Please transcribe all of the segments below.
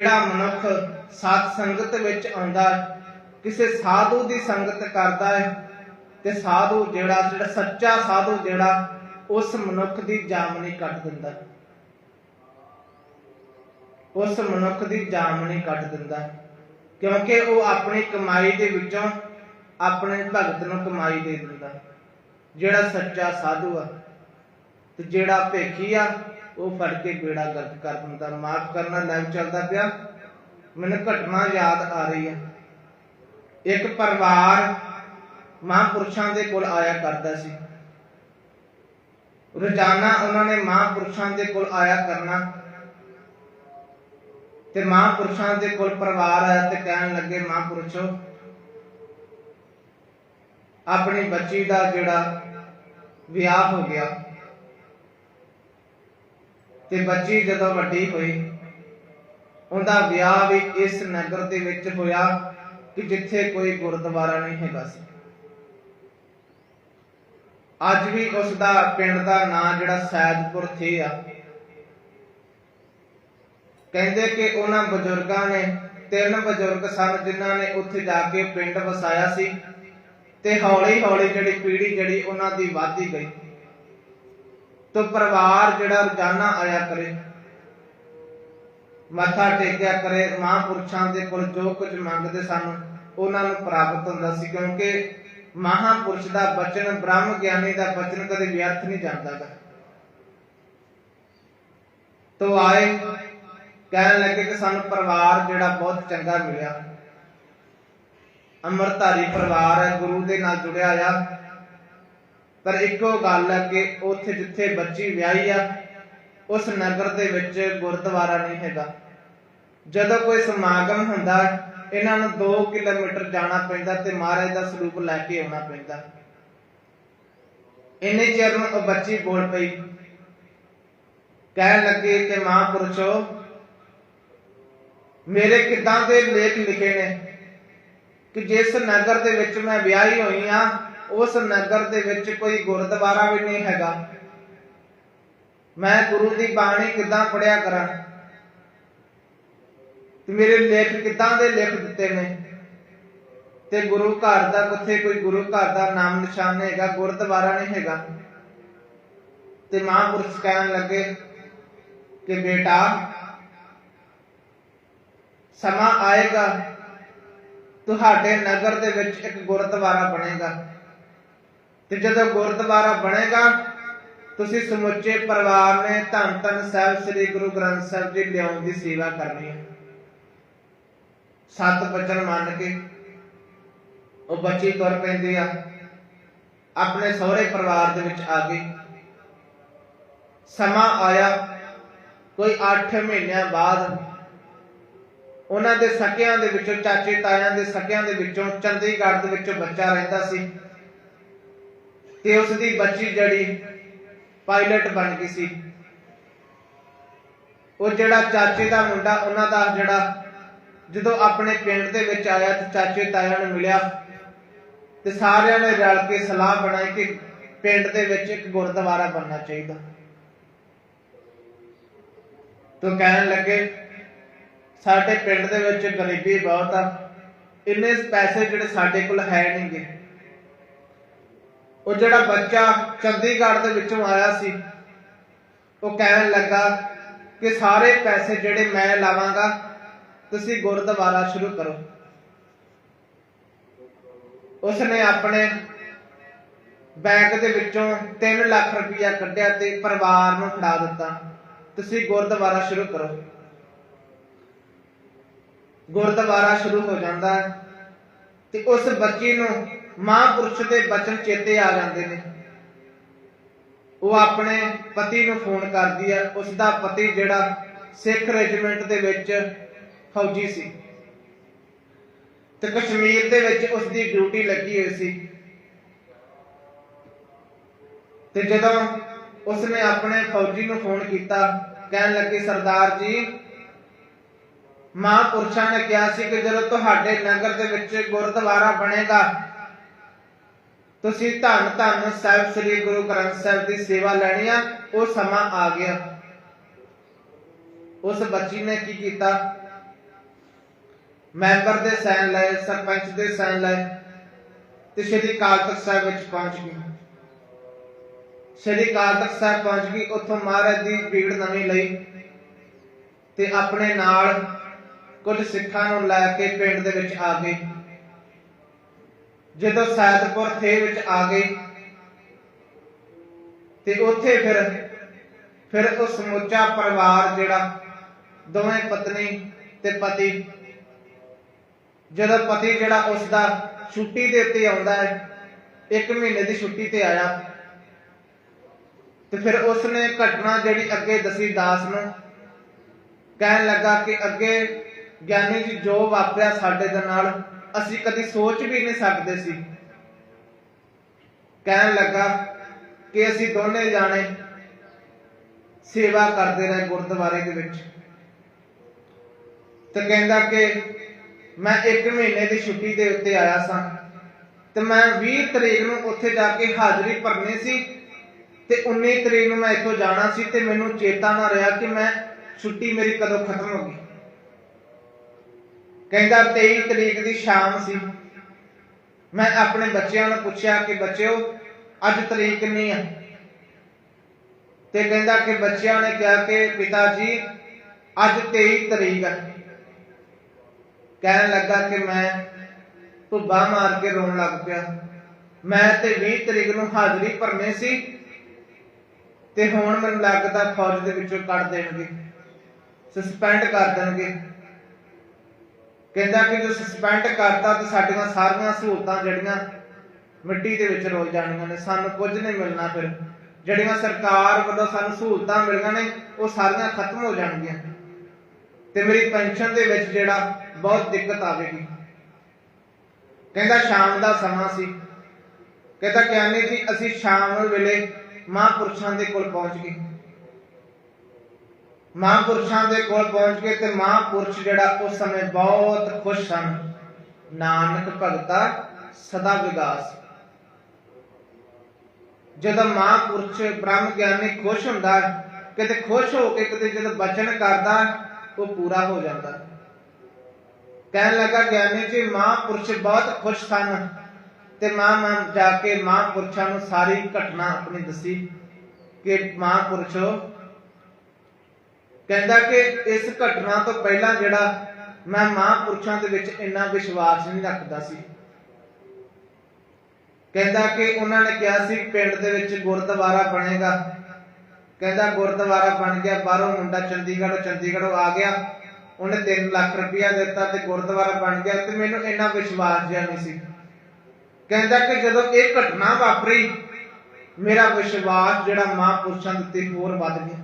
ਜਿਹੜਾ ਮਨੁੱਖ ਸਤ ਸੰਗਤ ਵਿੱਚ ਆਉਂਦਾ ਕਿਸੇ ਸਾਧੂ ਦੀ ਸੰਗਤ ਕਰਦਾ ਹੈ, ਤੇ ਸਾਧੂ ਜਿਹੜਾ ਜਿਹੜਾ ਸੱਚਾ ਸਾਧੂ ਜਿਹੜਾ, ਉਸ ਮਨੁੱਖ ਦੀ ਜਾਮਨੀ ਕੱਟ ਦਿੰਦਾ ਹੈ। ਉਸ ਮਨੁੱਖ ਦੀ ਜਾਮਨੀ ਕੱਟ ਦਿੰਦਾ ਕਿਉਂਕਿ ਉਹ ਆਪਣੀ ਕਮਾਈ ਦੇ ਵਿੱਚੋਂ ਆਪਣੇ ਭਗਤ ਨੂੰ ਕਮਾਈ ਦੇ ਦਿੰਦਾ ਹੈ। ਜਿਹੜਾ ਸੱਚਾ ਸਾਧੂ ਆ, ਤੇ ਜਿਹੜਾ ਭੇਖੀ ਆ ਉਹ ਫੜ ਕੇ ਬੇੜਾ ਗਰਕ ਕਰ ਦਿੰਦਾ, ਮਾਫ ਕਰਨਾ ਲਾਈਵ ਚੱਲਦਾ ਪਿਆ। ਮੈਨੂੰ ਘਟਨਾ ਯਾਦ ਆ ਰਹੀ ਹੈ। ਇੱਕ ਪਰਿਵਾਰ ਮਹਾਂਪੁਰਸ਼ਾਂ ਦੇ ਕੋਲ ਆਇਆ ਕਰਦਾ ਸੀ। ਰੋਜ਼ਾਨਾ ਉਹਨਾਂ ਨੇ ਮਹਾਂਪੁਰਸ਼ਾਂ ਦੇ ਕੋਲ ਆਇਆ ਕਰਨਾ ਤੇ ਮਹਾਂਪੁਰਸ਼ਾਂ ਦੇ ਕੋਲ ਪਰਿਵਾਰ ਆਇਆ ਤੇ ਕਹਿਣ ਲੱਗੇ, ਮਹਾਂਪੁਰਸ਼ੋ, ਆਪਣੀ ਬੱਚੀ ਦਾ ਜਿਹੜਾ ਵਿਆਹ ਹੋ ਗਿਆ ਤੇ ਬੱਚੀ ਜਦੋਂ ਵੱਡੀ ਹੋਈ, ਉਹਦਾ ਵਿਆਹ ਵੀ ਇਸ ਨਗਰ ਦੇ ਵਿੱਚ ਹੋਇਆ ਕਿ ਜਿੱਥੇ ਕੋਈ ਗੁਰਦੁਆਰਾ ਨਹੀਂ ਹੈਗਾ ਸੀ। ਅੱਜ ਵੀ ਉਸ ਦਾ ਪਿੰਡ ਦਾ ਨਾਂ ਜਿਹੜਾ ਸੈਦਪੁਰ ਥੇ ਆ। ਕਹਿੰਦੇ ਕਿ ਉਹਨਾਂ ਬਜ਼ੁਰਗਾਂ ਨੇ, ਤਿੰਨ ਬਜ਼ੁਰਗ ਸਨ ਜਿਨ੍ਹਾਂ ਨੇ ਉੱਥੇ ਜਾ ਕੇ ਪਿੰਡ ਵਸਾਇਆ ਸੀ ਤੇ ਹੌਲੀ ਹੌਲੀ ਜਿਹੜੀ ਪੀੜ੍ਹੀ ਜਿਹੜੀ ਉਹਨਾਂ ਦੀ ਵਧਦੀ ਗਈ। ਤੋ ਪਰਿਵਾਰ ਜਿਹੜਾ ਰੋਜ਼ਾਨਾ ਆਇਆ ਕਰੇ, ਮੱਥਾ ਟੇਕਿਆ ਕਰੇ, ਮਹਾਂਪੁਰਸ਼ਾਂ ਦੇ ਕੋਲ ਜੋ ਕੁਝ ਮੰਗਦੇ ਸਨ, ਉਹਨਾਂ ਨੂੰ ਪ੍ਰਾਪਤ ਹੁੰਦਾ ਸੀ, ਕਿਉਂਕਿ ਮਹਾਂਪੁਰਸ਼ ਦਾ ਬਚਨ, ਬ੍ਰਹਮ ਗਿਆਨੀ ਦਾ ਬਚਨ ਕਦੇ ਵਿਅਰਥ ਨਹੀਂ ਜਾਂਦਾਗਾ ਤੋ ਆਏ, ਕਹਿਣ ਲੱਗੇ ਕਿ ਸਾਨੂੰ ਪਰਿਵਾਰ ਜਿਹੜਾ ਬਹੁਤ ਚੰਗਾ ਮਿਲਿਆ। ਅਮਰਧਾਰੀ ਪਰਿਵਾਰ ਹੈ, ਗੁਰੂ ਦੇ ਨਾਲ ਜੁੜਿਆ ਆ। ਪਰ ਇੱਕੋ ਗੱਲ ਹੈ ਕਿ ਉੱਥੇ ਜਿੱਥੇ ਬੱਚੀ ਵਿਆਹੀ ਆ, ਉਸ ਨਗਰ ਦੇ ਵਿੱਚ ਗੁਰਦੁਆਰਾ ਨਹੀਂ ਹੈਗਾ। ਜਦੋਂ ਕੋਈ ਸਮਾਗਮ ਹੁੰਦਾ, ਇਹਨਾਂ ਨੂੰ 2 ਕਿਲੋਮੀਟਰ ਜਾਣਾ ਪੈਂਦਾ ਤੇ ਮਹਾਰਾਜ ਦਾ ਸਰੂਪ ਲੈ ਕੇ ਆਉਣਾ ਪੈਂਦਾ। ਇੰਨੇ ਚਿਰ ਨੂੰ ਉਹ ਬੱਚੀ ਬੋਲ ਪਈ। ਕਹਿਣ ਲੱਗੇ ਕਿ ਮਹਾਂਪੁਰਸ਼ੋ, ਮੇਰੇ ਕਿਦਾਂ ਦੇ ਲੇਖ ਲਿਖੇ ਨੇ ਕਿ ਜਿਸ ਨਗਰ ਦੇ ਵਿੱਚ ਮੈਂ ਵਿਆਹੀ ਹੋਈ ਆ ਉਸ ਨਗਰ ਦੇ ਵਿੱਚ ਕੋਈ ਗੁਰਦੁਆਰਾ ਵੀ ਨਹੀਂ ਹੈਗਾ। ਮੈਂ ਗੁਰੂ ਦੀ ਬਾਣੀ ਕਿਦਾਂ ਪੜਿਆ ਕਰਾਂ? ਤੇ ਮੇਰੇ ਲੇਖ ਕਿਦਾਂ ਦੇ ਲਿਖ ਦਿੱਤੇ ਨੇ? ਤੇ ਗੁਰੂ ਘਰ ਦਾ ਕਿੱਥੇ ਕੋਈ ਗੁਰੂ ਘਰ ਦਾ ਨਾਮ ਨਿਸ਼ਾਨ ਨਹੀਂ ਹੈਗਾ, ਗੁਰਦੁਆਰਾ ਨਹੀਂ ਹੈਗਾ। ਤੇ ਮਹਾਂਪੁਰਸ਼ ਕਹਿਣ ਲੱਗੇ ਕਿ ਬੇਟਾ, ਸਮਾਂ ਆਏਗਾ, ਤੁਹਾਡੇ ਨਗਰ ਦੇ ਵਿੱਚ ਇੱਕ ਗੁਰਦੁਆਰਾ ਬਣੇਗਾ। ਤੇ ਜਦੋਂ ਗੁਰਦੁਆਰਾ ਬਣੇਗਾ, ਤੁਸੀਂ ਸਮੁੱਚੇ ਪਰਿਵਾਰ ਨੇ ਧੰਨ ਧੰਨ ਸਾਹਿਬ, ਸ੍ਰੀ ਗੁਰੂ ਗ੍ਰੰਥ ਸਾਹਿਬ ਜੀ ਲਿਆਉਣ ਦੀ ਸੇਵਾ ਕਰਨੀ ਹੈ। ਸੱਤ ਬਚਨ ਮੰਨ ਕੇ ਉਹ ਬੱਚੀ ਤੁਰ ਪੈਂਦੀ ਆ, ਆਪਣੇ ਸਹੁਰੇ ਪਰਿਵਾਰ ਦੇ ਵਿੱਚ ਆ ਗਈ। ਸਮਾਂ ਆਇਆ, ਕੋਈ 8 ਮਹੀਨਿਆਂ ਬਾਅਦ ਉਹਨਾਂ ਦੇ ਸਕਿਆਂ ਦੇ ਵਿੱਚੋਂ, ਚਾਚੇ ਤਾਇਆਂ ਦੇ ਸਕਿਆਂ ਦੇ ਵਿੱਚੋਂ, ਚੰਡੀਗੜ੍ਹ ਦੇ ਵਿੱਚੋਂ ਬੱਚਾ ਰਹਿੰਦਾ ਸੀ। ਤੇ ਉਸ ਦੀ ਬੱਚੀ ਜਿਹੜੀ ਪਾਇਲਟ ਬਣ ਗਈ ਸੀ। ਉਹ ਜਿਹੜਾ ਚਾਚੇ ਦਾ ਮੁੰਡਾ, ਉਹਨਾਂ ਦਾ ਜਿਹੜਾ ਜਦੋਂ ਆਪਣੇ ਪਿੰਡ ਦੇ ਵਿੱਚ ਆਇਆ ਤੇ ਚਾਚੇ ਤਾਇਆ ਨੂੰ ਮਿਲਿਆ ਤੇ ਸਾਰਿਆਂ ਨੇ ਰਲ ਕੇ ਸਲਾਹ ਬਣਾਈ ਕਿ ਪਿੰਡ ਦੇ ਵਿੱਚ ਇੱਕ ਗੁਰਦੁਆਰਾ ਬਣਨਾ ਚਾਹੀਦਾ। ਤੋ ਕਹਿਣ ਲੱਗੇ, ਸਾਡੇ ਪਿੰਡ ਦੇ ਵਿੱਚ ਗਰੀਬੀ ਬਹੁਤ ਆ, ਇੰਨੇ ਪੈਸੇ ਜਿਹੜੇ ਸਾਡੇ ਕੋਲ ਹੈ ਨਹੀਂਗੇ ਉਹ ਜਿਹੜਾ ਬੱਚਾ ਚੰਡੀਗੜ੍ਹ ਦੇ ਵਿੱਚੋਂ ਆਇਆ ਸੀ, ਉਹ ਕਹਿਣ ਲੱਗਾ ਕਿ ਸਾਰੇ ਪੈਸੇ ਜਿਹੜੇ ਮੈਂ ਲਾਵਾਂਗਾ, ਤੁਸੀਂ ਗੁਰਦੁਆਰਾ ਸ਼ੁਰੂ ਕਰੋ। ਉਸਨੇ ਆਪਣੇ ਬੈਂਕ ਦੇ ਵਿੱਚੋਂ 3 ਲੱਖ ਰੁਪਇਆ ਕੱਢਿਆ ਤੇ ਪਰਿਵਾਰ ਨੂੰ ਫੜਾ ਦਿੱਤਾ। ਤੁਸੀਂ ਗੁਰਦੁਆਰਾ ਸ਼ੁਰੂ ਕਰੋ। ਗੁਰਦੁਆਰਾ ਸ਼ੁਰੂ ਹੋ ਜਾਂਦਾ ਤੇ ਉਸ ਬੱਚੀ ਨੂੰ ਮਹਾਂਪੁਰਸ਼ ਦੇ ਬਚਨ ਚੇਤੇ ਆ ਜਾਂਦੇ ਨੇ। ਉਹ ਆਪਣੇ ਪਤੀ ਨੂੰ ਫੋਨ ਕਰਦੀ ਹੈ ਉਸ ਦਾ ਪਤੀ ਜਿਹੜਾ ਸਿੱਖ ਰੈਜੀਮੈਂਟ ਦੇ ਵਿੱਚ ਫੌਜੀ ਸੀ। ਤੇ ਕਸ਼ਮੀਰ ਦੇ ਵਿੱਚ ਉਸ ਦੀ ਡਿਊਟੀ ਲੱਗੀ ਹੋਈ ਸੀ। ਤੇ ਜਦੋਂ ਉਸਨੇ ਆਪਣੇ ਫੌਜੀ ਨੂੰ ਫੋਨ ਕੀਤਾ, ਕਹਿਣ ਲੱਗੀ, ਸਰਦਾਰ ਜੀ, ਮਹਾਂਪੁਰਸ਼ਾਂ ਨੇ ਕਿਹਾ ਸੀ ਕਿ ਜਦੋਂ ਤੁਹਾਡੇ ਨਗਰ ਦੇ ਵਿੱਚ ਗੁਰਦੁਆਰਾ ਬਣੇਗਾ ਤੁਸੀਂ ਧੰਨ ਧੰਨ ਸਾਹਿਬ, ਸ੍ਰੀ ਗੁਰੂ ਗ੍ਰੰਥ ਸਾਹਿਬ ਦੀ ਸੇਵਾ ਲੈਣੀ ਆ, ਉਹ ਸਮਾਂ ਆ ਗਿਆ। ਉਸ ਬੱਚੀ ਨੇ ਕੀ ਕੀਤਾ? ਮੈਂਬਰ ਦੇ ਸਾਈਨ ਲਏ, ਸਰਪੰਚ ਦੇ ਸਾਈਨ ਲਏ ਤੇ ਸ਼੍ਰੀ ਅਕਾਲ ਤਖਤ ਸਾਹਿਬ ਵਿੱਚ ਪਹੁੰਚ ਗਈ। ਸ਼੍ਰੀ ਅਕਾਲ ਤਖਤ ਸਾਹਿਬ ਪਹੁੰਚ ਗਈ, ਉੱਥੋਂ ਮਹਾਰਾਜ ਦੀ ਭੀੜ ਨਵੀਂ ਲਈ ਤੇ ਆਪਣੇ ਨਾਲ ਕੁਝ ਸਿੱਖਾਂ ਨੂੰ ਲੈ ਕੇ ਪਿੰਡ ਦੇ ਵਿੱਚ ਆ ਗਏ। ਜਦੋਂ ਸੈਦਪੁਰ ਥੇ ਵਿੱਚ ਆ ਗਏ ਤੇ ਉੱਥੇ ਫਿਰ ਫਿਰ ਉਹ ਸਮੁੱਚਾ ਪਰਿਵਾਰ ਜਿਹੜਾ ਦੋਵੇਂ ਪਤਨੀ ਤੇ ਪਤੀ, ਜਦੋਂ ਪਤੀ ਜਿਹੜਾ ਉਸ ਦਾ ਛੁੱਟੀ ਦੇ ਉੱਤੇ ਆਉਂਦਾ ਹੈ, ਇੱਕ ਮਹੀਨੇ ਦੀ ਛੁੱਟੀ ਤੇ ਆਇਆ, ਤੇ ਫਿਰ ਉਸ ਨੇ ਘਟਨਾ ਜਿਹੜੀ ਅੱਗੇ ਦਸੀ ਦਾਸ ਨੂੰ, ਕਹਿਣ ਲੱਗਾ ਕਿ ਅੱਗੇ ਗਿਆਨੀ ਜੀ ਜੋ ਵਾਪਰਿਆ ਸਾਡੇ ਦੇ ਨਾਲ ਅਸੀਂ ਕਦੀ ਸੋਚ ਵੀ ਨਹੀਂ ਸਕਦੇ ਸੀ। ਕਹਿਣ ਲੱਗਾ ਕਿ ਅਸੀਂ ਦੋਨੇ ਜਾਣੇ ਸੇਵਾ ਕਰਦੇ ਰਹੇ ਗੁਰਦੁਆਰੇ ਦੇ ਵਿੱਚ। ਤੇ ਕਹਿੰਦਾ ਕਿ ਮੈਂ 1 ਮਹੀਨੇ ਦੀ ਛੁੱਟੀ ਦੇ ਉੱਤੇ ਆਇਆ ਸਾਂ ਤੇ ਮੈਂ 20 ਤਰੀਕ ਨੂੰ ਉੱਥੇ ਜਾ ਕੇ ਹਾਜ਼ਰੀ ਭਰਨੀ ਸੀ ਤੇ 19 ਤਰੀਕ ਨੂੰ ਮੈਂ ਇੱਥੋਂ ਜਾਣਾ ਸੀ ਤੇ ਮੈਨੂੰ ਚੇਤਾ ਨਾ ਰਿਹਾ ਕਿ ਮੈਂ ਛੁੱਟੀ ਮੇਰੀ ਕਦੋਂ ਖਤਮ ਹੋ ਗਈ। ਕਹਿੰਦਾ 23 ਤਰੀਕ ਦੀ ਸ਼ਾਮ ਸੀ। ਮੈਂ ਆਪਣੇ ਬੱਚਿਆਂ ਨੂੰ ਪੁੱਛਿਆ ਕਿ ਬੱਚਿਓ, ਅੱਜ ਤਰੀਕ ਨਹੀਂ ਆ? ਤੇ ਕਹਿੰਦਾ ਕਿ ਬੱਚਿਆਂ ਨੇ ਕਿਹਾ ਕਿ, ਪਿਤਾ ਜੀ, ਅੱਜ 23 ਤਰੀਕ ਆ। ਕਹਿਣ ਲੱਗਾ ਕਿ ਮੈਂ ਭੁੱਬਾ ਮਾਰ ਕੇ ਰੋਣ ਲੱਗ ਪਿਆ। ਮੈਂ ਤੇ 20 ਤਰੀਕ ਨੂੰ ਹਾਜ਼ਰੀ ਭਰਨੀ ਸੀ ਤੇ ਹੁਣ ਮੈਨੂੰ ਲੱਗਦਾ ਫੌਜ ਦੇ ਵਿੱਚੋਂ ਕੱਢ ਦੇਣਗੇ ਸਸਪੈਂਡ ਕਰ ਦੇਣਗੇ। ਕਹਿੰਦਾ ਕਿ ਜੇ ਸਸਪੈਂਡ ਕਰਤਾ ਤੇ ਸਾਡੀਆਂ ਸਾਰੀਆਂ ਸਹੂਲਤਾਂ ਜਿਹੜੀਆਂ ਮਿੱਟੀ ਦੇ ਵਿੱਚ ਰੋਲ ਜਾਣੀਆਂ ਨੇ, ਸਾਨੂੰ ਕੁਝ ਨਹੀਂ ਮਿਲਣਾ ਫਿਰ। ਜਿਹੜੀਆਂ ਸਰਕਾਰ ਵੱਲੋਂ ਸਾਨੂੰ ਸਹੂਲਤਾਂ ਮਿਲੀਆਂ ਨੇ, ਉਹ ਸਾਰੀਆਂ ਖਤਮ ਹੋ ਜਾਣਗੀਆਂ। ਤੇ ਮੇਰੀ ਪੈਨਸ਼ਨ ਦੇ ਵਿੱਚ ਜਿਹੜਾ ਬਹੁਤ ਦਿੱਕਤ ਆਵੇਗੀ। ਕਹਿੰਦਾ ਸ਼ਾਮ ਦਾ ਸਮਾਂ ਸੀ। ਕਹਿੰਦਾ ਗਿਆਨੀ ਜੀ, ਅਸੀਂ ਸ਼ਾਮ ਵੇਲੇ ਮਹਾਂਪੁਰਸ਼ਾਂ ਦੇ ਕੋਲ ਪਹੁੰਚ ਗਏ। ਮਹਾਂਪੁਰਸ਼ਾਂ ਦੇ ਕੋਲ ਪਹੁੰਚ ਕੇ ਤੇ ਮਹਾਂਪੁਰਸ਼ ਜਿਹੜਾ ਉਸ ਸਮੇਂ ਬਹੁਤ ਖੁਸ਼ ਸਨ। ਨਾਨਕ ਭਗਤਾ ਸਦਾ ਵਿਗਾਸ। ਜਦੋਂ ਮਹਾਂਪੁਰਸ਼ ਬ੍ਰਹਮ ਗਿਆਨੀ ਖੁਸ਼ ਹੁੰਦਾ, ਕਿਤੇ ਖੁਸ਼ ਹੋ ਕੇ ਕਿਤੇ ਜਦੋਂ ਬਚਨ ਕਰਦਾ, ਉਹ ਪੂਰਾ ਹੋ ਜਾਂਦਾ। ਕਹਿਣ ਲੱਗਾ, ਗਿਆਨੀ ਜੀ, ਮਹਾਂਪੁਰਸ਼ ਬਹੁਤ ਖੁਸ਼ ਸਨ ਤੇ ਮਾਂ ਮਾਂ ਜਾ ਕੇ ਮਹਾਂਪੁਰਸ਼ਾਂ ਨੂੰ ਸਾਰੀ ਘਟਨਾ ਆਪਣੀ ਦੱਸੀ ਕਿ ਮਹਾਂਪੁਰਸ਼ੋ ਕਹਿੰਦਾ ਕਿ ਇਸ ਘਟਨਾ ਤੋਂ ਪਹਿਲਾਂ ਜਿਹੜਾ ਮੈਂ ਮਹਾਂਪੁਰਸ਼ਾਂ ਦੇ ਵਿੱਚ ਇੰਨਾ ਵਿਸ਼ਵਾਸ ਨਹੀਂ ਰੱਖਦਾ ਸੀ। ਕਹਿੰਦਾ ਕਿ ਉਹਨਾਂ ਨੇ ਕਿਹਾ ਸੀ, ਪਿੰਡ ਦੇ ਵਿੱਚ ਗੁਰਦੁਆਰਾ ਬਣੇਗਾ। ਕਹਿੰਦਾ ਗੁਰਦੁਆਰਾ ਬਣ ਗਿਆ, ਬਾਹਰੋਂ ਮੁੰਡਾ ਚੰਡੀਗੜ੍ਹ, ਚੰਡੀਗੜ੍ਹੋਂ ਆ ਗਿਆ। ਉਹਨੇ 3 ਲੱਖ ਰੁਪਇਆ ਦਿੱਤਾ ਤੇ ਗੁਰਦੁਆਰਾ ਬਣ ਗਿਆ ਤੇ ਮੈਨੂੰ ਇੰਨਾ ਵਿਸ਼ਵਾਸ ਜਿਹਾ ਨਹੀਂ ਸੀ। ਕਹਿੰਦਾ ਕਿ ਜਦੋਂ ਇਹ ਘਟਨਾ ਵਾਪਰੀ, ਮੇਰਾ ਵਿਸ਼ਵਾਸ ਜਿਹੜਾ ਮਹਾਂਪੁਰਸ਼ਾਂ ਦੇ ਉੱਤੇ ਹੋਰ ਵੱਧ ਗਿਆ।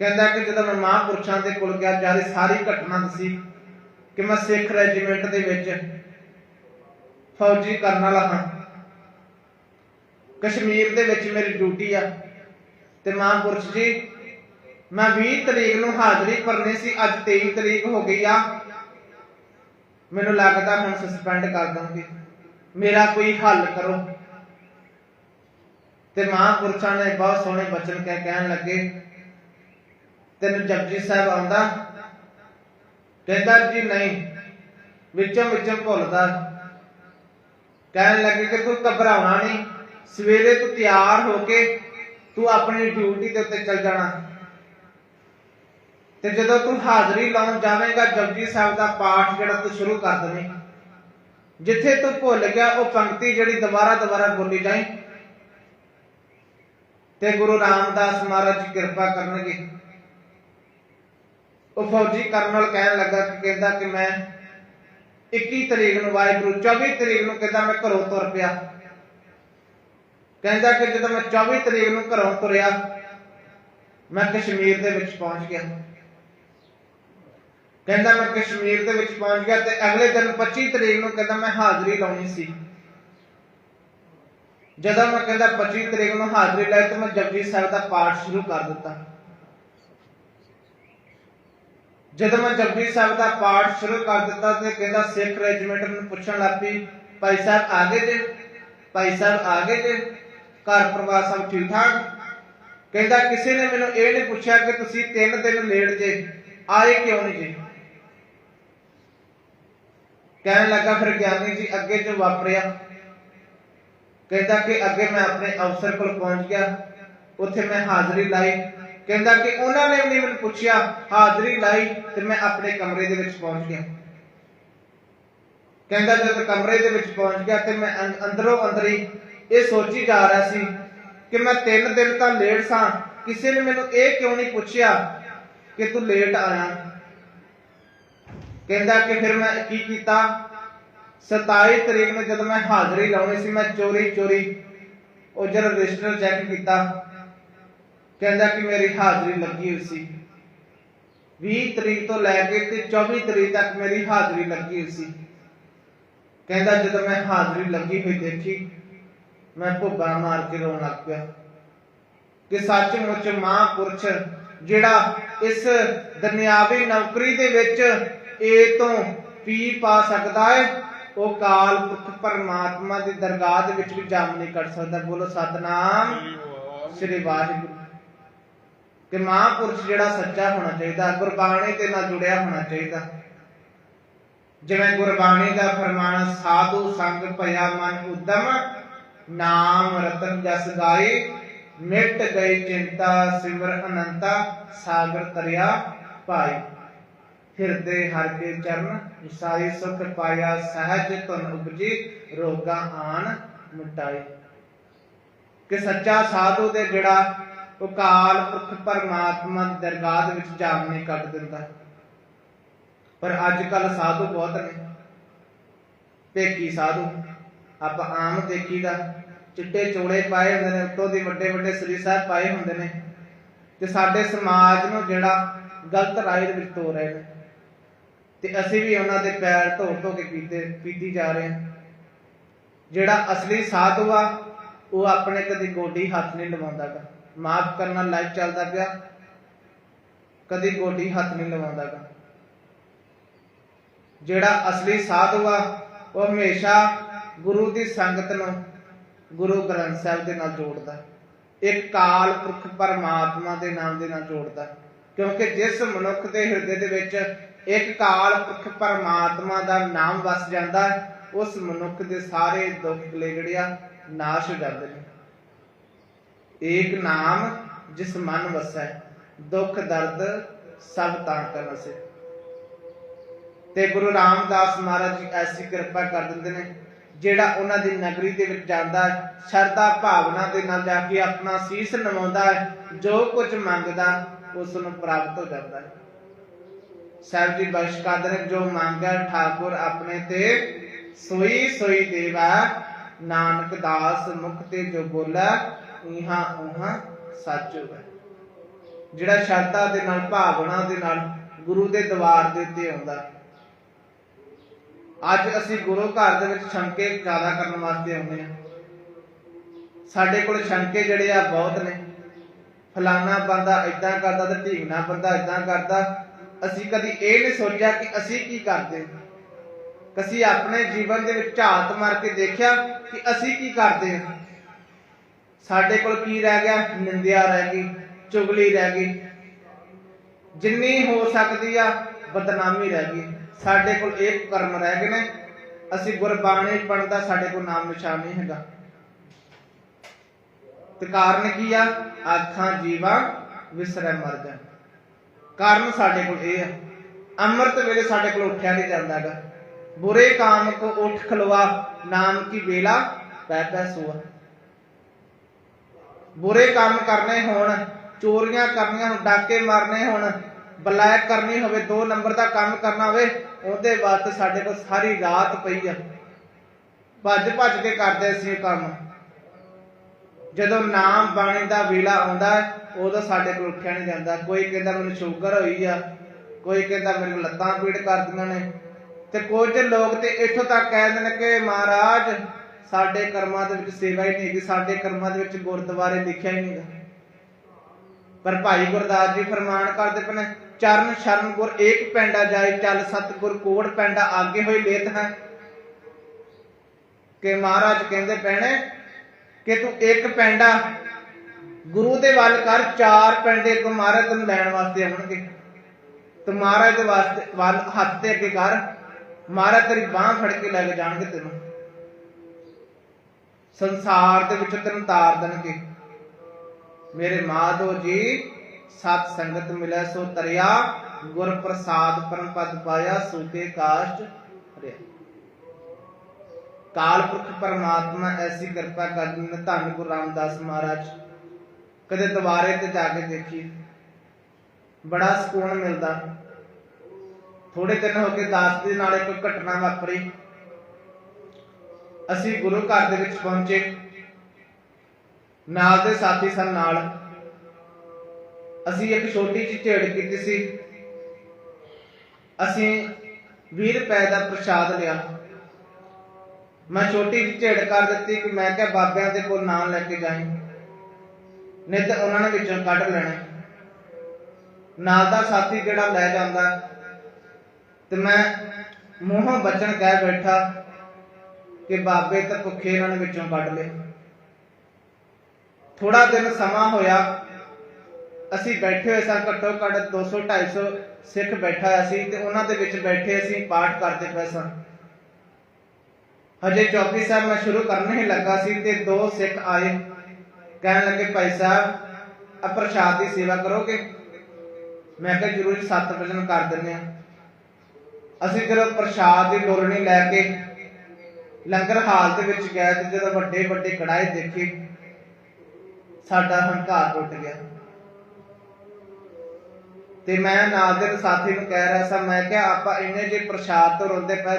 ਕਹਿੰਦਾ ਕਿ ਜਦੋਂ ਮੈਂ ਮਹਾਂਪੁਰਸ਼ਾਂ ਦੇ ਕੋਲ ਗਿਆ, ਜਾਰੀ ਸਾਰੀ ਘਟਨਾ ਦੱਸੀ ਕਿ ਮੈਂ ਸਿੱਖ ਰੈਜੀਮੈਂਟ ਦੇ ਵਿੱਚ ਫੌਜੀ ਕਰਨ ਵਾਲਾ ਹਾਂ। ਕਸ਼ਮੀਰ ਦੇ ਵਿੱਚ ਮੇਰੀ ਡਿਊਟੀ ਆ। ਤੇ ਮਹਾਂਪੁਰਸ਼ ਜੀ, ਮੈਂ 20 ਤਰੀਕ ਨੂੰ ਹਾਜ਼ਰੀ ਭਰਨੀ ਸੀ, ਅੱਜ 23 ਤਰੀਕ ਹੋ ਗਈ ਆ। ਮੈਨੂੰ ਲੱਗਦਾ ਹੁਣ ਸਸਪੈਂਡ ਕਰ ਦਾਂਗੇ ਮੇਰਾ ਕੋਈ ਹੱਲ ਕਰੋ। ਤੇ ਮਹਾਂਪੁਰਸ਼ਾਂ ਨੇ ਬਹੁਤ ਸੋਹਣੇ ਬਚਨ ਕਹਿ ਕਹਿਣ ਲੱਗੇ। ਤੈਨੂੰ ਜਪਜੀ ਸਾਹਿਬ ਆਉਂਦਾ, ਕਹਿੰਦਾ ਜੀ ਨਹੀਂ, ਵਿੱਚੋਂ ਵਿੱਚੋਂ ਭੁੱਲਦਾ। ਕਹਿਣ ਲੱਗੇ ਕਿ ਤੂੰ ਘਬਰਾਉਣਾ ਨਹੀਂ, ਸਵੇਰੇ ਤੂੰ ਤਿਆਰ ਹੋ ਕੇ ਤੂੰ ਆਪਣੀ ਡਿਊਟੀ ਦੇ ਉੱਤੇ ਚੱਲ ਜਾਣਾ। ਤੇ ਜਦੋਂ ਤੂੰ ਹਾਜ਼ਰੀ ਲਾਉਣ ਜਾਵੇਂਗਾ, ਜਪਜੀ ਸਾਹਿਬ ਦਾ ਪਾਠ ਜਿਹੜਾ ਤੂੰ ਸ਼ੁਰੂ ਕਰ ਦੇਵੇਂ। ਜਿੱਥੇ ਤੂੰ ਭੁੱਲ ਗਿਆ, ਉਹ ਪੰਕਤੀ ਜਿਹੜੀ ਦੁਬਾਰਾ ਦੁਬਾਰਾ ਬੋਲੀ ਜਾਏ ਤੇ ਗੁਰੂ ਰਾਮਦਾਸ ਮਹਾਰਾਜ ਕਿਰਪਾ ਕਰਨਗੇ। ਉਹ ਫੌਜੀ ਕਰਨਲ ਕਹਿਣ ਲੱਗਾ ਕਿ ਕਹਿੰਦਾ ਕਿ ਮੈਂ 21 ਤਰੀਕ ਨੂੰ ਵਾਹਿਗੁਰੂ 24 ਤਰੀਕ ਨੂੰ ਕਹਿੰਦਾ ਮੈਂ ਘਰੋਂ ਤੁਰ ਪਿਆ। ਕਹਿੰਦਾ ਕਿ ਜਦੋਂ ਮੈਂ 24 ਤਰੀਕ ਨੂੰ ਘਰੋਂ ਤੁਰਿਆ, ਮੈਂ ਕਸ਼ਮੀਰ ਦੇ ਵਿੱਚ ਪਹੁੰਚ ਗਿਆ। ਕਹਿੰਦਾ ਮੈਂ ਕਸ਼ਮੀਰ ਦੇ ਵਿੱਚ ਪਹੁੰਚ ਗਿਆ ਤੇ ਅਗਲੇ ਦਿਨ 25 ਤਰੀਕ ਨੂੰ ਕਹਿੰਦਾ ਮੈਂ ਹਾਜ਼ਰੀ ਲਾਉਣੀ ਸੀ। ਜਦੋਂ ਮੈਂ ਕਹਿੰਦਾ 25 ਤਰੀਕ ਨੂੰ ਹਾਜ਼ਰੀ ਲਾਈ ਤੇ ਮੈਂ ਜਪਜੀ ਸਾਹਿਬ ਦਾ ਪਾਠ ਸ਼ੁਰੂ ਕਰ ਦਿੱਤਾ। ਜਦੋਂ ਮੈਂ ਜਪਜੀ ਸਾਹਿਬ ਦਾ ਪਾਠ ਸ਼ੁਰੂ ਕਰ ਦਿੱਤਾ ਤੇ ਕਹਿੰਦਾ ਸਿੱਖ ਰੈਜੀਮੈਂਟ ਨੂੰ ਪੁੱਛਣ ਲੱਗ ਭਾਈ ਸਾਹਿਬ ਆ ਗਏ ਜੇ? ਭਾਈ ਸਾਹਿਬ ਆ ਗਏ ਜੇ? ਘਰ ਪਰਿਵਾਰ ਸਭ ਠੀਕ ਠਾਕ? ਕਹਿੰਦਾ ਕਿਸੇ ਨੇ ਮੈਨੂੰ ਇਹ ਨਹੀਂ ਪੁੱਛਿਆ ਕਿ ਤੁਸੀਂ ਤਿੰਨ ਦਿਨ ਲੇਟ ਜੇ, ਆਏ ਕਿਉਂ ਨਹੀਂ ਜੇ? ਕਹਿਣ ਲੱਗਾ ਫਿਰ ਗਿਆਨੀ ਜੀ ਅੱਗੇ ਜੋ ਵਾਪਰਿਆ, ਕਹਿੰਦਾ ਕਿ ਅੱਗੇ ਮੈਂ ਆਪਣੇ ਅਫਸਰ ਕੋਲ ਪਹੁੰਚ ਗਿਆ, ਉੱਥੇ ਮੈਂ ਹਾਜ਼ਰੀ ਲਾਈ। ਕਹਿੰਦਾ ਕਿ ਉਹਨਾਂ ਨੇ ਵੀ ਮੈਨੂੰ ਪੁੱਛਿਆ, ਹਾਜ਼ਰੀ ਲਾਈ ਤੇ ਮੈਂ ਆਪਣੇ ਕਮਰੇ ਦੇ ਵਿੱਚ ਪਹੁੰਚ ਗਿਆ। ਕਹਿੰਦਾ ਜਦ ਕਮਰੇ ਦੇ ਵਿੱਚ ਪਹੁੰਚ ਗਿਆ ਤੇ ਮੈਂ ਅੰ- ਅੰਦਰੋਂ ਅੰਦਰੀ ਇਹ ਸੋਚੀ ਜਾ ਰਿਹਾ ਸੀ ਕਿ ਮੈਂ ਤਿੰਨ ਦਿਨ ਤਾਂ ਲੇਟ ਸਾਂ, ਕਿਸੇ ਨੇ ਮੈਨੂੰ ਇਹ ਕਿਉਂ ਨਹੀਂ ਪੁੱਛਿਆ ਕਿ ਤੂੰ ਲੇਟ ਆਇਆ? ਕਹਿੰਦਾ ਕਿ ਫਿਰ ਮੈਂ ਕੀ ਕੀਤਾ? 27 ਤਰੀਕ ਨੂੰ ਜਦੋਂ ਮੈਂ ਹਾਜ਼ਰੀ ਲਾਉਣੀ ਸੀ, ਮੈਂ ਚੋਰੀ ਚੋਰੀ ਉਹ ਜਦ ਰਜਿਸਟਰ ਚੈੱਕ ਕੀਤਾ। ਕਹਿੰਦਾ ਕਿ ਮੇਰੀ ਹਾਜ਼ਰੀ ਲੱਗੀ ਹੋਈ ਸੀ। 20 ਤਰੀਕ ਤੋਂ ਲੈ ਕੇ ਤੇ 24 ਤਰੀਕ ਤੱਕ ਮੇਰੀ ਹਾਜ਼ਰੀ ਲੱਗੀ ਹੋਈ ਸੀ। ਕਹਿੰਦਾ ਜਦੋਂ ਮੈਂ ਹਾਜ਼ਰੀ ਲੱਗੀ ਹੋਈ ਦੇਖੀ ਮੈਂ ਭੁੱਬਾ ਮਾਰ ਕੇ ਰੋਣ ਲੱਗ ਪਿਆ ਕਿ ਸੱਚਮੁੱਚ ਮਹਾਂਪੁਰਸ਼ ਜਿਹੜਾ ਇਸ ਦੁਨਿਆਵੀ ਨੌਕਰੀ ਦੇ ਵਿੱਚ ਇਹ ਤੋਂ ਪੀ ਪਾ ਸਕਦਾ ਹੈ ਉਹ ਕਾਲ ਪੁਰਖ ਪਰਮਾਤਮਾ ਦੀ ਦਰਗਾਹ ਦੇ ਵਿੱਚ ਵੀ ਜੰਮ ਨਹੀਂ ਕੱਢ ਸਕਦਾ। ਬੋਲੋ ਸਤਨਾਮ। ਸ੍ਰੀ ਵਾਹਿਗੁਰੂ। ਕਿ ਮਹਾਂਪੁਰਸ਼ ਜਿਹੜਾ ਸੱਚਾ ਹੋਣਾ ਚਾਹੀਦਾ, ਗੁਰਬਾਣੀ ਦੇ ਨਾਲ ਜੁੜਿਆ ਹੋਣਾ ਚਾਹੀਦਾ। ਜਿਵੇਂ ਗੁਰਬਾਣੀ ਦਾ ਫਰਮਾਨ, ਸਾਧੂ ਸੰਗ ਭਇਆ ਮਨ ਉਦਮ, ਨਾਮ ਰਤਨ ਜਸ ਗਾਏ, ਮਿਟ ਗਈ ਚਿੰਤਾ ਸਿਮਰ ਅਨੰਤਾ, ਸਾਗਰ ਤਰਿਆ ਪਾਈ ਹਿਰਦੇ ਹਰ ਕੇ ਚਰਨ ਵਿਸਾਈ ਸੁਖ ਪਾਇਆ ਸਹਜ ਤੁਨ ਉਪਜੀ, ਰੋਗਾ ਆਣ ਮਿਟਾਈ ਕਿ ਸੱਚਾ ਸਾਧੂ ਦੇ ਜਿਹੜਾ ਉਹ ਕਾਲ ਪੁਰਖ ਪਰਮਾਤਮਾ ਦੀ ਦਰਗਾਹ ਦੇ ਵਿੱਚ ਜਾਮ ਨਹੀਂ ਕੱਢ ਦਿੰਦਾ ਪਰ ਅੱਜ ਕੱਲ ਸਾਧੂ ਬਹੁਤ ਨੇ। ਭੇਕੀ ਸਾਧੂ, ਆਪਾਂ ਆਮ ਦੇਖੀਦਾ, ਚਿੱਟੇ ਚੋੜੇ ਪਾਏ ਹੁੰਦੇ ਨੇ, ਉੱਤੋਂ ਦੀ ਵੱਡੇ ਵੱਡੇ ਸ੍ਰੀ ਸਾਹਿਬ ਪਾਏ ਹੁੰਦੇ ਨੇ। ਤੇ ਸਾਡੇ ਸਮਾਜ ਨੂੰ ਜਿਹੜਾ ਗਲਤ ਰਾਹ ਦੇ ਵਿੱਚ ਤੋਰ ਰਹੇ ਨੇ। ਤੇ ਅਸੀਂ ਵੀ ਉਹਨਾਂ ਦੇ ਪੈਰ ਧੋ ਧੋ ਕੇ ਪੀਤੇ, ਪੀਤੀ ਜਾ ਰਹੇ ਹਾਂ। ਜਿਹੜਾ ਅਸਲੀ ਸਾਧੂ ਆ, ਉਹ ਆਪਣੇ ਕਦੀ ਗੋਡੀ ਹੱਥ ਨਹੀਂ ਲਵਾਉਂਦਾਗਾ ਮਾਫ ਕਰਨਾ ਲਾਈਵ ਚੱਲਦਾ ਪਿਆ। ਕਦੀ ਗੋਡੀ ਹੱਥ ਨਹੀਂ ਲਵਾਉਂਦਾਗਾ। ਜਿਹੜਾ ਅਸਲੀ ਸਾਧੂ ਆ ਉਹ ਹਮੇਸ਼ਾ ਗੁਰੂ ਦੀ ਸੰਗਤ ਨੂੰ ਗੁਰੂ ਗ੍ਰੰਥ ਸਾਹਿਬ ਦੇ ਨਾਲ ਜੋੜਦਾ। ਇੱਕ ਕਾਲ ਪੁਰਖ ਪਰਮਾਤਮਾ ਦੇ ਨਾਮ ਦੇ ਨਾਲ ਜੋੜਦਾ। ਕਿਉਂਕਿ ਜਿਸ ਮਨੁੱਖ ਦੇ ਹਿਰਦੇ ਦੇ ਵਿੱਚ ਇੱਕ ਕਾਲ ਪੁਰਖ ਪਰਮਾਤਮਾ ਦਾ ਨਾਮ ਵਸ ਜਾਂਦਾ ਹੈ, ਉਸ ਮਨੁੱਖ ਦੇ ਸਾਰੇ ਦੁੱਖ ਕਲੇਗੜੇ ਆ ਨਾਸ਼ ਹੋ ਜਾਂਦੇ ਨੇ। ਏਕ ਨਾਮ ਜਿਸ ਮਨ ਵਸੈ, ਦੁੱਖ ਦਰਦ ਸਭ ਤਾਂ ਕਰ ਤੇ ਗੁਰੂ ਰਾਮਦਾਸ ਮਹਾਰਾਜ ਜੀ ਐਸੀ ਕਿਰਪਾ ਕਰ ਦਿੰਦੇ ਨੇ, ਜਿਹੜਾ ਉਹਨਾਂ ਦੀ ਨਗਰੀ ਦੇ ਵਿੱਚ ਜਾਂਦਾ ਹੈ, ਸ਼ਰਧਾ ਭਾਵਨਾ ਦੇ ਨਾਲ ਜਾ ਕੇ ਆਪਣਾ ਸੀਸ ਨਵਾਉਂਦਾ ਹੈ, ਜੋ ਕੁਝ ਮੰਗਦਾ ਉਸ ਨੂੰ ਪ੍ਰਾਪਤ ਹੋ ਜਾਂਦਾ ਹੈ। ਸਾਹਿਬ ਜੀ ਬਖਸ਼ ਕਾਦਰ ਜੋ ਮੰਗਿਆ ਠਾਕੁਰ ਆਪਣੇ ਤੇ, ਸੋਈ ਸੋਈ ਦੇਵਾ, ਨਾਨਕ ਦਾਸ ਮੁਖ ਤੇ ਜੋ ਬੋਲਾ ਇਹਾਂ ਉਹਾਂ ਸੱਚ ਹੋਵੇ। ਜਿਹੜਾ ਸ਼ਰਧਾ ਦੇ ਨਾਲ ਭਾਵਨਾ ਦੇ ਨਾਲ ਗੁਰੂ ਦੇ ਦਵਾਰ ਦੇ ਉੱਤੇ ਆਉਂਦਾ ਅੱਜ ਅਸੀਂ ਗੁਰੂ ਘਰ ਦੇ ਵਿੱਚ ਸ਼ੰਕੇ ਜ਼ਿਆਦਾ ਕਰਨ ਵਾਸਤੇ ਆਉਂਦੇ ਹਾਂ। ਸਾਡੇ ਕੋਲ ਸ਼ੰਕੇ ਜਿਹੜੇ ਆ ਬਹੁਤ ਨੇ। ਫਲਾਣਾ ਬੰਦਾ ਇਦਾਂ ਕਰਦਾ ਤੇ ਢੀਂਗਣਾ ਬੰਦਾ ਇਦਾਂ ਕਰਦਾ। ਅਸੀਂ ਕਦੀ ਇਹ ਨਹੀਂ ਸੋਚਿਆ ਕਿ ਅਸੀਂ ਕੀ ਕਰਦੇ ਅਸੀਂ ਆਪਣੇ ਜੀਵਨ ਦੇ ਵਿੱਚ ਝਾਤ ਮਾਰ ਕੇ ਦੇਖਿਆ ਕਿ ਅਸੀਂ ਕੀ ਕਰਦੇ ਹਾਂ। ਸਾਡੇ ਕੋਲ ਕੀ ਰਹਿ ਗਿਆ? ਨਿੰਦਿਆ ਰਹਿ ਗਈ, ਚੁਗਲੀ ਰਹਿ ਗਈ। ਜਿੰਨੀ ਹੋ ਸਕਦੀ ਆ, ਬਦਨਾਮੀ ਰਹਿ ਗਈ। ਸਾਡੇ ਕੋਲ ਇਹ ਕਰਮ ਰਹਿ ਗਏ ਨੇ। ਅਸੀਂ ਗੁਰਬਾਣੀ ਪੜਨ ਦਾ ਸਾਡੇ ਕੋਲ ਨਾਮ ਨਿਸ਼ਾਨ ਨਹੀਂ ਹੈਗਾ। ਤੇ ਕਾਰਨ ਕੀ ਆ? ਆਖਾਂ ਜੀਵਾ ਵਿਸਰੈ ਮਰ ਜਾ ਕਾਰਨ ਸਾਡੇ ਕੋਲ ਇਹ ਆ, ਅੰਮ੍ਰਿਤ ਵੇਲੇ ਸਾਡੇ ਕੋਲ ਉੱਠਿਆ ਨਹੀਂ ਜਾਂਦਾਗਾ ਬੁਰੇ ਕਾਮ ਕੋ ਉੱਠ ਖਲਵਾ ਨਾਮ ਕੀ ਵੇਲਾ? ਪੈ ਪੈ ਸੁਆ। ਬੁਰੇ ਕੰਮ ਕਰਨੇ ਹੋਣ, ਚੋਰੀਆਂ ਕਰਨੀਆਂ ਹੋਣ, ਡਾਕੇ ਮਾਰਨੇ ਹੋਣ, ਬਲੈਕ ਕਰਨੀ ਹੋਵੇ, ਦੋ ਨੰਬਰ ਦਾ ਕੰਮ ਕਰਨਾ ਹੋਵੇ, ਉਹਦੇ ਵਾਸਤੇ ਸਾਡੇ ਕੋਲ ਸਾਰੀ ਰਾਤ ਪਈ ਆ। ਭੱਜ ਭੱਜ ਕੇ ਕਰਦੇ ਅਸੀਂ ਇਹ ਕੰਮ। ਜਦੋਂ ਨਾਮ ਬਾਣੀ ਦਾ ਵੇਲਾ ਆਉਂਦਾ, ਉਦੋਂ ਸਾਡੇ ਕੋਲ ਉੱਠਿਆ ਨਹੀਂ ਜਾਂਦਾ। ਕੋਈ ਕਹਿੰਦਾ ਮੈਨੂੰ ਸ਼ੂਗਰ ਹੋਈ ਆ, ਕੋਈ ਕਹਿੰਦਾ ਮੈਨੂੰ ਲੱਤਾਂ ਪੀੜ ਕਰਦੀਆਂ ਨੇ। ਤੇ ਕੁਝ ਲੋਕ ਤੇ ਇੱਥੋਂ ਤੱਕ ਕਹਿੰਦੇ ਨੇ ਕਿ ਮਹਾਰਾਜ ਸਾਡੇ ਕਰਮਾਂ ਦੇ ਵਿੱਚ ਸੇਵਾ ਹੀ ਨਹੀਂ ਹੈਗੀ, ਸਾਡੇ ਕਰਮਾਂ ਦੇ ਵਿੱਚ ਗੁਰਦੁਆਰੇ ਲਿਖਿਆ ਹੀ ਨਹੀਂਗਾ। ਪਰ ਭਾਈ ਗੁਰਦਾਸ ਜੀ ਫਰਮਾਨ ਕਰਦੇ ਪਏ ਚਰਨ ਸ਼ਰਨ ਗੁਰ ਏਕ ਪੈਂਡਾ ਜਾਏ, ਚੱਲ ਸਤਿਗੁਰ ਕੋੜ ਪੈਂਡਾ ਆਗੇ ਹੋਈ ਲੇਤ ਹੈ। ਕਿ ਮਹਾਰਾਜ ਕਹਿੰਦੇ ਪੈਣੇ ਕਿ ਤੂੰ ਇੱਕ ਪੈਂਡਾ ਗੁਰੂ ਦੇ ਵੱਲ ਕਰ, ਚਾਰ ਪੈਂਡੇ ਕੋ ਮਹਾਰਾਜ ਤੈਨੂੰ ਲੈਣ ਵਾਸਤੇ ਆਉਣਗੇ। ਤੇ ਮਹਾਰਾਜ ਦੇ ਵਾਸਤੇ ਵੱਲ ਹੱਥ ਤੇ ਅੱਗੇ ਕਰ, ਮਹਾਰਾਜ ਤੇਰੀ ਬਾਹ ਫੜ ਕੇ ਲੈ ਕੇ ਜਾਣਗੇ ਤੈਨੂੰ। ਸੰਸਾਰ ਦੇ ਵਿੱਚ ਤੈਨੂੰ ਤਾਰ ਦੇਣਗੇ। ਮੇਰੇ ਮਾਧੋ ਜੀ, ਸਤ ਸੰਗਤ ਮਿਲੈ ਸੋ ਤਰਿਆ ਗੁਰ ਪ੍ਰਸਾਦ ਪਰਮ ਪਦ ਪਾਇਆ, ਸੂਤੇ ਕਾਸ਼ਟ ਰਿਆ ਕਾਲ ਪੁਰਖ ਪਰਮਾਤਮਾ, ਐਸੀ ਕਿਰਪਾ ਕਰਦੀ ਨੇ ਧੰਨ ਗੁਰੂ ਰਾਮਦਾਸ ਮਹਾਰਾਜ। ਕਦੇ ਦੁਬਾਰੇ ਤੇ ਜਾ ਕੇ ਦੇਖੀ ਬੜਾ ਸਕੂਨ ਮਿਲਦਾ। ਥੋੜੇ ਦਿਨ ਹੋ ਕੇ ਦਾਸ ਦੇ ਨਾਲ ਇੱਕ ਘਟਨਾ ਵਾਪਰੀ। ਅਸੀਂ ਗੁਰੂ ਘਰ ਦੇ ਵਿੱਚ ਪਹੁੰਚੇ। ਨਾਲ ਦੇ ਸਾਥੀ ਸਨ ਨਾਲ। ਅਸੀਂ ਇੱਕ ਛੋਟੀ ਜਿਹੀ ਝੇੜ ਕੀਤੀ ਸੀ। ਅਸੀਂ 20 ਰੁਪਏ ਦਾ ਪ੍ਰਸ਼ਾਦ ਲਿਆ। ਮੈਂ ਛੋਟੀ ਜਿਹੀ ਝੇੜ ਕਰ ਦਿੱਤੀ ਕਿ ਮੈਂ ਕਿਹਾ ਬਾਬਿਆਂ ਦੇ ਕੋਲ ਨਾਂ ਲੈ ਕੇ ਜਾਈਂ। ਨਹੀਂ ਤਾਂ ਉਹਨਾਂ ਨੇ ਵਿੱਚੋਂ ਕੱਢ ਲੈਣਾ। ਨਾਲ ਦਾ ਸਾਥੀ ਜਿਹੜਾ ਲੈ ਜਾਂਦਾ। ਤੇ ਮੈਂ ਮੂੰਹੋਂ ਬਚਣ ਕਹਿ ਬੈਠਾ ਕਿ ਬਾਬੇ ਤਾਂ ਭੁੱਖੇ ਇਹਨਾਂ ਨੇ ਵਿੱਚੋਂ ਕੱਢ ਲਏ। ਥੋੜਾ ਦਿਨ ਸਮਾਂ ਹੋਇਆ, ਅਸੀਂ ਬੈਠੇ ਹੋਏ ਸਾਂ, ਘੱਟੋ ਘੱਟ 200 250 ਸਿੱਖ ਬੈਠਾ ਹੋਇਆ ਸੀ ਤੇ ਉਹਨਾਂ ਦੇ ਵਿੱਚ ਬੈਠੇ ਅਸੀਂ ਪਾਠ ਕਰਦੇ ਪਏ ਸਾਂ। ਹਜੇ ਚੌਕੀ ਸਾਹਿਬ ਮੈਂ ਸ਼ੁਰੂ ਕਰਨ ਹੀ ਲੱਗਾ ਸੀ ਤੇ ਦੋ ਸਿੱਖ ਆਏ। ਕਹਿਣ ਲੱਗੇ, ਭਾਈ ਸਾਹਿਬ ਆ ਪ੍ਰਸ਼ਾਦ ਦੀ ਸੇਵਾ ਕਰੋਗੇ? ਮੈਂ ਕਿਹਾ, ਜ਼ਰੂਰ, ਸੱਤ ਵਜਨ ਕਰ ਦਿੰਦੇ ਆ ਅਸੀਂ ਜਦੋਂ ਪ੍ਰਸ਼ਾਦ ਦੀ ਡੋਲਣੀ ਲੈ ਕੇ ਲੰਗਰ ਹਾਲ ਦੇ ਵਿੱਚ ਗਏ ਤੇ ਜਦੋਂ ਵੱਡੇ ਵੱਡੇ ਕੜਾਏ ਦੇਖੇ, ਸਾਡਾ ਹੰਕਾਰ ਟੁੱਟ ਗਿਆ। ਤੇ ਮੈਂ ਨਾਲ ਦੇ ਸਾਥੀ ਨੂੰ ਕਹਿ ਰਿਹਾ ਸਾਂ, ਮੈਂ ਕਿਹਾ, ਆਪਾਂ ਇੰਨੇ ਜੇ ਪ੍ਰਸ਼ਾਦ ਤੋਂ ਰੋਂਦੇ ਪਏ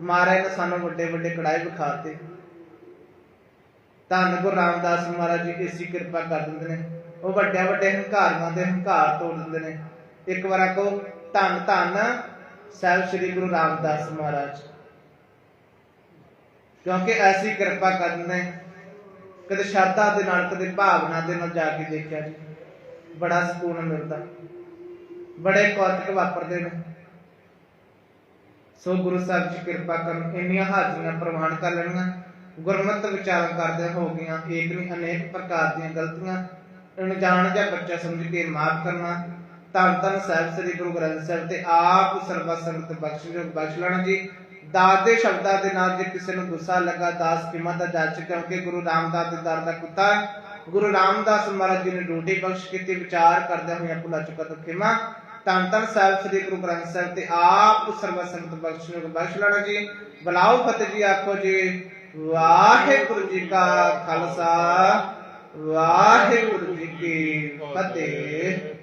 ਮਹਾਰਾਜ ਨੇ ਸਾਨੂੰ ਵੱਡੇ ਵੱਡੇ ਕੜਾਏ ਵਿਖਾਤੇ ਧੰਨ ਗੁਰੂ ਰਾਮਦਾਸ ਮਹਾਰਾਜ ਜੀ, ਇਸੀ ਕਿਰਪਾ ਕਰ ਦਿੰਦੇ ਨੇ। ਉਹ ਵੱਡੇ ਵੱਡੇ ਹੰਕਾਰੀਆਂ ਦੇ ਹੰਕਾਰ ਤੋੜ ਦਿੰਦੇ ਨੇ। ਇੱਕ ਵਾਰ ਆਖੋ, ਧੰਨ ਧੰਨ ਸਾਹਿਬ ਸ੍ਰੀ ਗੁਰੂ ਰਾਮਦਾਸ ਮਹਾਰਾਜ। ਕਿਉਂਕਿ ਐਸੀ ਕਿਰਪਾ ਕਰਨੇ ਕਦੇ ਸ਼ਰਧਾ ਦੇ ਨਾਲ, ਕਦੇ ਭਾਵਨਾ ਦੇ ਨਾਲ ਜਾ ਕੇ ਦੇਖਿਆ ਜੀ। ਬੜਾ ਸਕੂਨ ਮਿਲਦਾ। ਬੜੇ ਕੌਤਕ ਵਾਪਰਦੇ ਨੇ। ਸੋ ਗੁਰੂ ਸਾਹਿਬ ਜੀ ਕਿਰਪਾ ਕਰਨ, ਇੰਨੀਆਂ ਹਾਜ਼ਰੀਆਂ ਪ੍ਰਮਾਣ ਕਰ ਲੈਣੀਆਂ। ਗੁਰਮਤਿ ਵਿਚਾਰਾਂ ਕਰਦੇ ਹੋ ਗਈਆਂ। ਏਕ ਨਹੀਂ, ਅਨੇਕ ਪ੍ਰਕਾਰ ਦੀਆਂ ਗਲਤੀਆਂ। ਅਣਜਾਣ ਜਾਂ ਬੱਚਾ ਸਮਝ ਕੇ ਮਾਫ ਕਰਨਾ। ਧੰਨ ਧੰਨ ਸਾਹਿਬ, ਸ੍ਰੀ ਗੁਰੂ ਗ੍ਰੰਥ ਸਾਹਿਬ ਤੇ ਆਪ ਸਰਬਾ ਸੰਗਤ ਬਖਸ਼ਿਸ਼ ਬਖਸ਼ ਲੈਣਾ ਜੀ। ਦਾਸ ਦੇ ਸ਼ਬਦਾਂ ਦੇ ਨਾਲ ਜੇ ਕਿਸੇ ਨੂੰ ਗੁੱਸਾ ਲੱਗਾ, ਦਾਸ ਕਿਮਾ ਦਾ ਜੱਜ ਕਿਉਂਕਿ ਗੁਰੂ ਰਾਮਦਾਸ ਦੇ ਦਰ ਦਾ ਕੁੱਤਾ ਗੁਰੂ ਰਾਮਦਾਸ ਮਹਾਰਾਜ ਜੀ ਨੇ ਡੂਟੀ ਬਖਸ਼ ਕੀਤੀ, ਵਿਚਾਰ ਕਰਦੇ ਹੋਏ ਭੁਲਾ ਚੁੱਕਾ ਤਾਂ ਖਿਮਾ ਧੰਨ ਧੰਨ ਸਾਹਿਬ, ਸ੍ਰੀ ਗੁਰੂ ਗ੍ਰੰਥ ਸਾਹਿਬ ਤੇ ਆਪ ਸਰਬਾ ਸੰਗਤ ਬਖਸ਼ਿਸ਼ ਬਖਸ਼ ਲੈਣਾ ਜੀ। ਬਲਾਓ ਫਤਿਹ ਜੀ, ਆਖੋ ਜੀ, ਵਾਹਿਗੁਰੂ ਜੀ ਕਾ ਖਾਲਸਾ, ਵਾਹਿਗੁਰੂ ਜੀ ਕੀ ਫਤਿਹ।